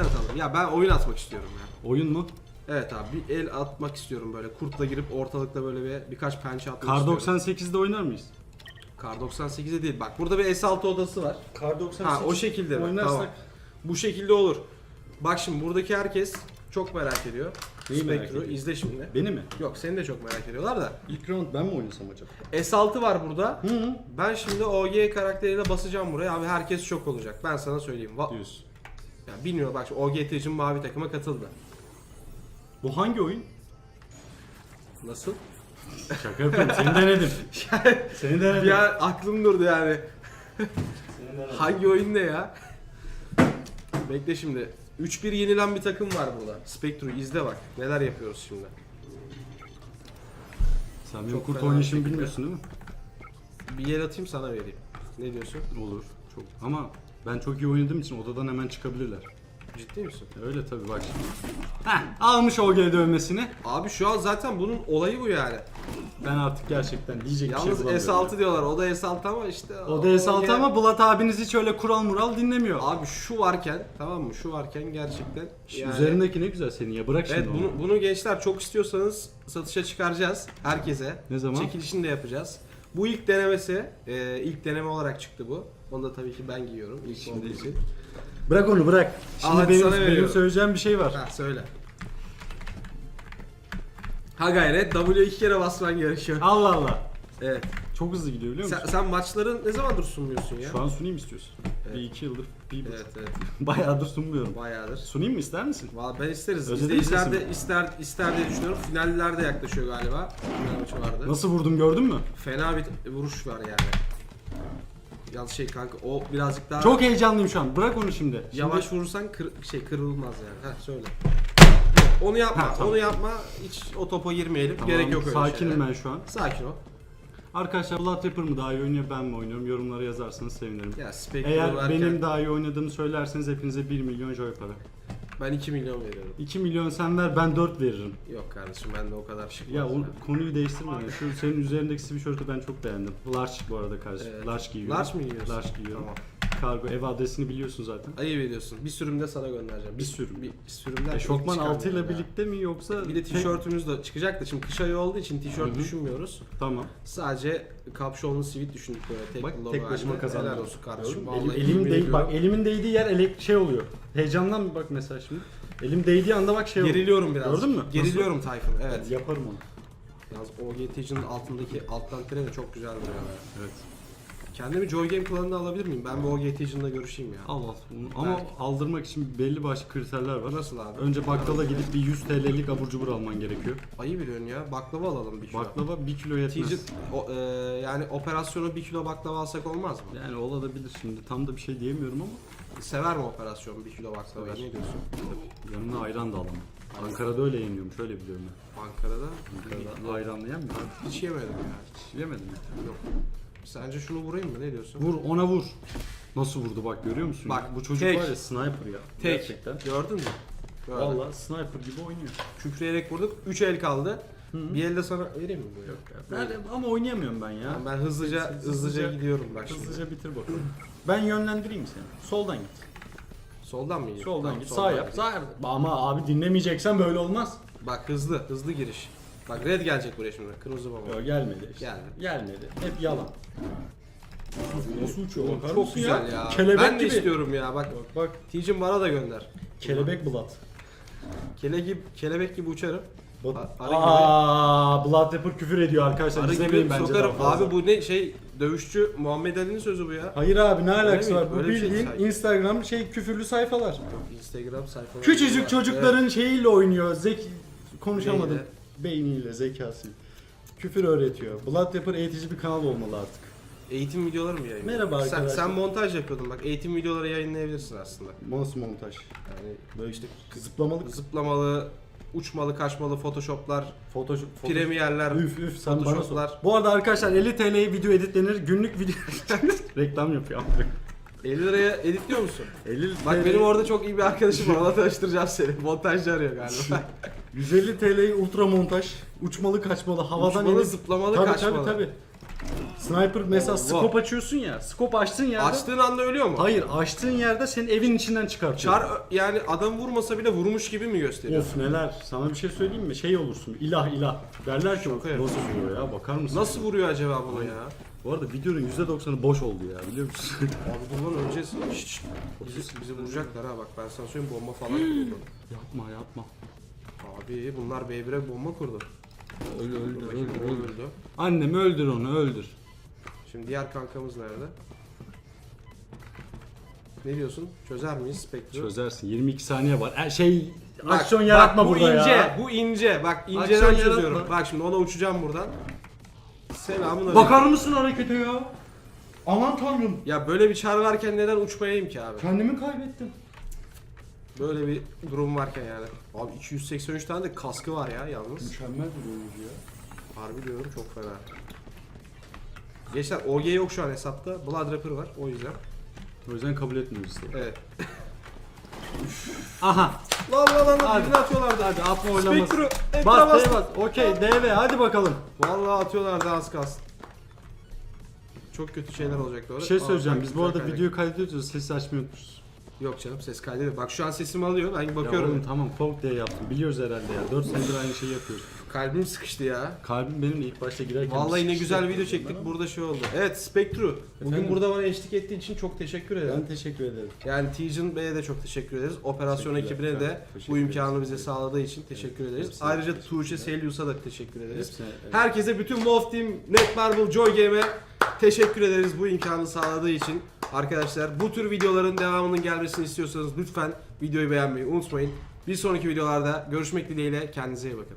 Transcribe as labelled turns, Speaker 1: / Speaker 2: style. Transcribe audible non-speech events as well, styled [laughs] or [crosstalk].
Speaker 1: atalım. Ya ben oyun atmak istiyorum ya.
Speaker 2: Oyun mu?
Speaker 1: Evet abi bir el atmak istiyorum böyle. Kurtla girip ortalıkta böyle bir birkaç pençe atmak
Speaker 2: Kar
Speaker 1: istiyorum.
Speaker 2: 98'de oynar mıyız?
Speaker 1: Kar 98'e değil. Bak burada bir S6 odası var.
Speaker 2: Kar 98
Speaker 1: Ha o şekilde mi?
Speaker 2: oynarsak.
Speaker 1: Tamam. Bu şekilde olur. Bak şimdi buradaki herkes çok merak ediyor.
Speaker 2: Neyi merak
Speaker 1: Spectre'u
Speaker 2: ediyor?
Speaker 1: izle şimdi.
Speaker 2: Beni mi?
Speaker 1: Yok seni de çok merak ediyorlar da.
Speaker 2: İlk round ben mi oynasam acaba?
Speaker 1: S6 var burada.
Speaker 2: Hı hı.
Speaker 1: Ben şimdi OG karakteriyle basacağım buraya. Abi herkes çok olacak. Ben sana söyleyeyim. Va-
Speaker 2: Diyorsun.
Speaker 1: Ya bilmiyorum bak şimdi OG Tecin mavi takıma katıldı.
Speaker 2: Bu hangi oyun?
Speaker 1: Nasıl?
Speaker 2: Şaka yapıyorum. Seni denedim. [laughs] Seni denedim.
Speaker 1: an aklım durdu yani.
Speaker 2: Seni denedim.
Speaker 1: Hangi oyun ne ya? Bekle şimdi. 3-1 yenilen bir takım var burada. Spectre'u izle bak. Neler yapıyoruz şimdi.
Speaker 2: Sen benim
Speaker 1: Çok
Speaker 2: kurt
Speaker 1: fena
Speaker 2: oynayışımı
Speaker 1: şekilde.
Speaker 2: bilmiyorsun değil mi?
Speaker 1: Bir yer atayım sana vereyim. Ne diyorsun?
Speaker 2: Olur. Çok. Ama ben çok iyi oynadığım için odadan hemen çıkabilirler.
Speaker 1: Ciddi misin?
Speaker 2: Öyle tabii bak şimdi. Heh, almış OG dövmesini.
Speaker 1: Abi şu an zaten bunun olayı bu yani.
Speaker 2: Ben artık gerçekten diyecek bir şey
Speaker 1: Yalnız
Speaker 2: bulamıyorum.
Speaker 1: S6 diyorlar. O da S6 ama işte.
Speaker 2: O da S6 ama Bulat abiniz hiç öyle kural mural dinlemiyor.
Speaker 1: Abi şu varken tamam mı? Şu varken gerçekten yani-
Speaker 2: Üzerindeki ne güzel senin ya bırak şimdi
Speaker 1: Evet
Speaker 2: onu.
Speaker 1: bunu, bunu gençler çok istiyorsanız satışa çıkaracağız herkese.
Speaker 2: Ne zaman?
Speaker 1: Çekilişini de yapacağız. Bu ilk denemesi, e, ilk deneme olarak çıktı bu. Onu da tabii ki ben giyiyorum ilk
Speaker 2: Şimdi-
Speaker 1: olduğu için.
Speaker 2: Bırak onu bırak. Şimdi
Speaker 1: hadi
Speaker 2: benim,
Speaker 1: sana
Speaker 2: benim
Speaker 1: veriyorum.
Speaker 2: söyleyeceğim bir şey var.
Speaker 1: Ha söyle. Ha gayret W iki kere basman gerekiyor.
Speaker 2: Allah Allah.
Speaker 1: Evet.
Speaker 2: Çok hızlı gidiyor biliyor musun?
Speaker 1: Sen, sen maçların ne zamandır sunmuyorsun ya?
Speaker 2: Şu an sunayım istiyorsun. Bir iki yıldır, bir.
Speaker 1: Evet evet. [laughs]
Speaker 2: Bayağıdır sunmuyorum.
Speaker 1: Bayağıdır.
Speaker 2: Sunayım mı ister misin?
Speaker 1: Valla ben isteriz.
Speaker 2: Özledin
Speaker 1: İzleyiciler de ister, ister diye düşünüyorum. Finaller de yaklaşıyor galiba. Final maçı vardı.
Speaker 2: Nasıl vurdum gördün mü?
Speaker 1: Fena bir vuruş var yani. Yalnız şey kanka o birazcık daha
Speaker 2: Çok heyecanlıyım şu an. Bırak onu şimdi. Şimdi-
Speaker 1: yavaş vurursan kır, şey kırılmaz yani. Heh söyle. Onu yapma,
Speaker 2: Ha, tamam.
Speaker 1: onu yapma. Hiç o topa girmeyelim.
Speaker 2: Tamam,
Speaker 1: Gerek yok öyle
Speaker 2: Sakinim
Speaker 1: şeylere.
Speaker 2: ben şu an.
Speaker 1: Sakin ol.
Speaker 2: Arkadaşlar Blood Rapper mı daha iyi oynuyor ben mi oynuyorum? Yorumlara yazarsanız sevinirim.
Speaker 1: Ya Spectre
Speaker 2: Eğer
Speaker 1: varken
Speaker 2: benim daha iyi oynadığımı söylerseniz hepinize 1 milyon joy para.
Speaker 1: Ben 2 milyon veriyorum.
Speaker 2: 2 milyon sen ver ben 4 veririm.
Speaker 1: Yok kardeşim ben de o kadar şık.
Speaker 2: Ya o konuyu değiştirme. yani. Şu senin üzerindeki sweatshirt'ü ben çok beğendim. Large bu arada kardeşim.
Speaker 1: Evet.
Speaker 2: Large giyiyorum.
Speaker 1: Large mı giyiyorsun?
Speaker 2: Large giyiyorum.
Speaker 1: Tamam.
Speaker 2: Kargo ev adresini biliyorsun zaten.
Speaker 1: Ayıp ediyorsun. Bir sürüm de sana göndereceğim.
Speaker 2: Bir sürüm.
Speaker 1: Bir sürümden
Speaker 2: Eşofman altıyla birlikte mi yoksa.
Speaker 1: Bir de tişörtümüz de çıkacak da şimdi kış ayı olduğu için tişört
Speaker 2: Hı hı.
Speaker 1: düşünmüyoruz.
Speaker 2: Tamam.
Speaker 1: Sadece kapşonlu sivit düşündük böyle tek
Speaker 2: Bak
Speaker 1: logo
Speaker 2: tek başıma kazandım.
Speaker 1: Helal olsun kardeşim. Vallahi
Speaker 2: Elim, elim
Speaker 1: yemin
Speaker 2: değ- bak elimin değdiği yer elek şey oluyor. Heyecandan bak mesela şimdi. Elim değdiği anda bak şey oluyor.
Speaker 1: Geriliyorum biraz.
Speaker 2: Gördün mü?
Speaker 1: Geriliyorum Tayfun. Evet.
Speaker 2: Yaparım onu.
Speaker 1: Yalnız OGT'cinin altındaki alttan tren de çok güzel duruyor.
Speaker 2: Evet.
Speaker 1: Kendimi Joy Game klanında alabilir miyim? Ben bir OGT'cinle görüşeyim ya.
Speaker 2: Al al. Ama
Speaker 1: Belki.
Speaker 2: aldırmak için belli başlı kriterler var.
Speaker 1: Nasıl abi?
Speaker 2: Önce bakkala gidip bir 100 TL'lik abur cubur alman gerekiyor.
Speaker 1: Ayı biliyorsun ya. Baklava alalım bir kilo.
Speaker 2: Baklava 1 kilo yetmez.
Speaker 1: Ticin, o, e, yani operasyonu bir kilo baklava alsak olmaz mı?
Speaker 2: Yani olabilir şimdi. Tam da bir şey diyemiyorum ama
Speaker 1: Sever mi operasyon bir kilo baklava?
Speaker 2: Sever.
Speaker 1: Ne diyorsun?
Speaker 2: yanına ayran da alamam. Ankara'da öyle yeniyormuş öyle biliyorum ben.
Speaker 1: Ankara'da
Speaker 2: Ankara'da ayranlı yenmiyor.
Speaker 1: hiç yemedim ya.
Speaker 2: Hiç yemedim ya.
Speaker 1: Yok. Sence şunu vurayım mı? Ne diyorsun?
Speaker 2: Vur ona vur. Nasıl vurdu bak görüyor musun?
Speaker 1: Bak,
Speaker 2: ya? bu çocuk
Speaker 1: tek.
Speaker 2: var ya sniper ya.
Speaker 1: Tek.
Speaker 2: Gerçekten.
Speaker 1: Gördün mü? Böyle.
Speaker 2: Valla sniper gibi oynuyor.
Speaker 1: Kükreyerek vurduk. 3 el kaldı.
Speaker 2: Hı.
Speaker 1: Bir elde sana vereyim mi bu? Yok.
Speaker 2: Nerede? Ama oynayamıyorum ben ya.
Speaker 1: Tamam, ben hızlıca
Speaker 2: Hızlıca-
Speaker 1: hızlıca gidiyorum bak şimdi.
Speaker 2: Hızlıca bitir bakalım. Ben yönlendireyim seni. Soldan git.
Speaker 1: Soldan mı gidiyorsun?
Speaker 2: Soldan git. Sağ yap. Sağ yap. Ama abi dinlemeyeceksen böyle olmaz.
Speaker 1: Bak hızlı, hızlı giriş. Bak red gelecek buraya şimdi. Kırmızı baba.
Speaker 2: Yok gelmedi işte.
Speaker 1: Geldi.
Speaker 2: Gelmedi. Hep yalan. Nasıl uçuyor bakar
Speaker 1: Çok
Speaker 2: mısın
Speaker 1: güzel ya.
Speaker 2: Kelebek
Speaker 1: ben de
Speaker 2: gibi.
Speaker 1: istiyorum ya. Bak
Speaker 2: Bak bak.
Speaker 1: Ticin bana da gönder.
Speaker 2: Kelebek bulat.
Speaker 1: Kele gibi, kelebek gibi uçarım.
Speaker 2: Bak.
Speaker 1: A- gibi.
Speaker 2: Aa, Blood Rapper küfür ediyor arkadaşlar.
Speaker 1: Arı gibi
Speaker 2: bence
Speaker 1: sokarım. Abi bu ne şey dövüşçü Muhammed Ali'nin sözü bu ya.
Speaker 2: Hayır abi ne alakası var? Bu
Speaker 1: şey
Speaker 2: bildiğin
Speaker 1: sanki.
Speaker 2: Instagram şey küfürlü sayfalar.
Speaker 1: Instagram sayfaları.
Speaker 2: Küçücük çocukların şeyiyle oynuyor. Zek konuşamadım.
Speaker 1: Neyle?
Speaker 2: Beyniyle, zekası. Küfür öğretiyor. Blood Rapper eğitici bir kanal olmalı artık.
Speaker 1: Eğitim videoları mı yayınlıyorsun?
Speaker 2: Merhaba
Speaker 1: sen,
Speaker 2: arkadaşlar.
Speaker 1: sen montaj yapıyordun bak. Eğitim videoları yayınlayabilirsin aslında.
Speaker 2: Nasıl montaj?
Speaker 1: Yani
Speaker 2: Böyle işte zıplamalık
Speaker 1: zıplamalı, uçmalı, kaçmalı photoshoplar,
Speaker 2: Photoshop, Photoshop.
Speaker 1: premierler,
Speaker 2: Üf üf sen bana sor. Bu arada arkadaşlar 50 TL'ye video editlenir. Günlük video [laughs] reklam yapıyor.
Speaker 1: 50 liraya editliyor musun?
Speaker 2: 50
Speaker 1: Bak benim orada çok iyi bir arkadaşım var. Ona tanıştıracağım seni. Montajcı arıyor galiba. [laughs]
Speaker 2: 150 TL'ye ultra montaj, uçmalı kaçmalı, havadan
Speaker 1: Uçmalı, zıplamalı,
Speaker 2: tabii,
Speaker 1: kaçmalı.
Speaker 2: Tabii tabii. Sniper mesela
Speaker 1: Allah.
Speaker 2: scope açıyorsun ya. Scope açtığın yerde.
Speaker 1: Açtığın anda ölüyor mu?
Speaker 2: Hayır açtığın yerde senin evin içinden çıkartıyor.
Speaker 1: Çar yani adam vurmasa bile vurmuş gibi mi gösteriyor?
Speaker 2: Of neler. Sana bir şey söyleyeyim mi? Şey olursun. ilah ilah. Derler ki
Speaker 1: Şaka
Speaker 2: nasıl vuruyor ya bakar mısın?
Speaker 1: Nasıl vuruyor acaba bunu ya?
Speaker 2: Bu arada videonun %90'ı boş oldu ya biliyor musun?
Speaker 1: Abi bundan öleceğiz. Şşş. Bizi, bizi vuracaklar ha bak ben sana söyleyeyim bomba falan [gasps]
Speaker 2: yapma yapma.
Speaker 1: Abi bunlar B1'e bomba kurdu.
Speaker 2: Öl öldür
Speaker 1: Bakayım,
Speaker 2: öldür
Speaker 1: bu
Speaker 2: öldür.
Speaker 1: öldü.
Speaker 2: Annem öldür onu öldür.
Speaker 1: Şimdi diğer kankamız nerede? Ne diyorsun? Çözer miyiz Spectre?
Speaker 2: Çözersin. 22 saniye var. E, şey
Speaker 1: Bak,
Speaker 2: aksiyon
Speaker 1: bak,
Speaker 2: yaratma
Speaker 1: bu
Speaker 2: burada
Speaker 1: ince,
Speaker 2: ya.
Speaker 1: Bu ince. Bak
Speaker 2: Aksiyon
Speaker 1: inceden
Speaker 2: yaratma.
Speaker 1: çözüyorum. Bak şimdi ona uçacağım buradan. Selamun
Speaker 2: Bakar mısın harekete ya? Aman tanrım.
Speaker 1: Ya böyle bir çar varken neden uçmayayım ki abi?
Speaker 2: Kendimi kaybettim.
Speaker 1: Böyle bir durum varken yani. Abi 283 tane de kaskı var ya yalnız.
Speaker 2: Mükemmel bir oyuncu ya.
Speaker 1: Harbi diyorum çok fena. Gençler OG yok şu an hesapta. Blood Rapper var o yüzden.
Speaker 2: O yüzden kabul etmiyoruz istedim.
Speaker 1: Evet. [laughs]
Speaker 2: Aha.
Speaker 1: Lan lan lan lan
Speaker 2: Hadi.
Speaker 1: birini atıyorlardı.
Speaker 2: Hadi atma oynaması.
Speaker 1: Spectre ekran
Speaker 2: Bas
Speaker 1: bastı.
Speaker 2: Bas. Okey DV hadi bakalım.
Speaker 1: Vallahi atıyorlardı az kalsın. Çok kötü şeyler olacak doğru.
Speaker 2: Bir şey söyleyeceğim. Biz bu arada videoyu kaydediyoruz. Sesi açmayı unutmuşuz.
Speaker 1: Yok canım ses kaydediyor. Bak şu an sesimi alıyor. Ben
Speaker 2: Ya
Speaker 1: bakıyorum.
Speaker 2: oğlum tamam kork diye yaptım. Biliyoruz herhalde ya. 4 senedir aynı şeyi yapıyoruz.
Speaker 1: Kalbim sıkıştı ya.
Speaker 2: Kalbim benim de ilk başta girerken...
Speaker 1: Vallahi ne güzel video çektik. Burada şey oldu. Evet Spectru. Bugün
Speaker 2: Efendim?
Speaker 1: burada bana eşlik ettiği için çok teşekkür ederim.
Speaker 2: Ben teşekkür ederim.
Speaker 1: Yani Tijan Bey'e de çok teşekkür ederiz. Operasyon
Speaker 2: Teşekkürler.
Speaker 1: ekibine de
Speaker 2: Teşekkür
Speaker 1: bu
Speaker 2: ederiz.
Speaker 1: imkanı bize sağladığı için teşekkür ederiz.
Speaker 2: Hepsine
Speaker 1: Ayrıca
Speaker 2: teşekkür
Speaker 1: Tuğçe
Speaker 2: ederiz.
Speaker 1: Selyus'a da teşekkür ederiz.
Speaker 2: Hepsine, evet.
Speaker 1: Herkese bütün Wolf Team, Netmarble, Joy Game'e teşekkür ederiz bu imkanı sağladığı için. Arkadaşlar bu tür videoların devamının gelmesini istiyorsanız lütfen videoyu beğenmeyi unutmayın. Bir sonraki videolarda görüşmek dileğiyle kendinize iyi bakın.